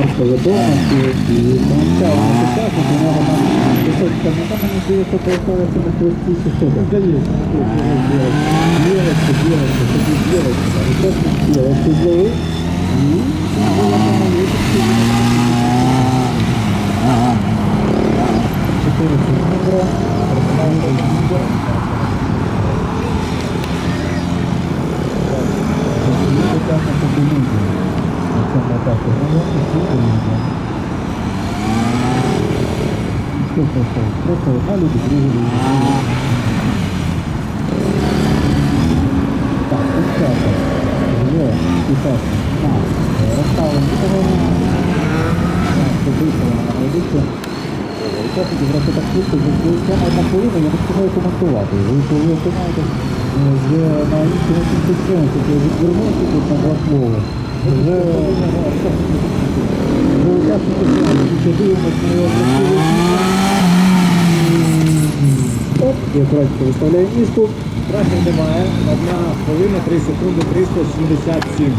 повідомості і помічали на писати, до нього писать, там мені здається, на хвості чи що там. Не ну, я не знаю. Що просто? Просто одна люди, другі люди. Так, дівчата. Є, дівчата. На, розставимо того. Так, подивіться, вона. Я тоді просто так швидко, бо тема одна хвилина, я не встигаю коментувати. Ви коли опинаєтесь е, на іншому сенсу, то відвернувся тут на два слова. Вже Оп, і акуратно виставляє міску. Трафік немає. Одна хвилина, 3 секунди, 377.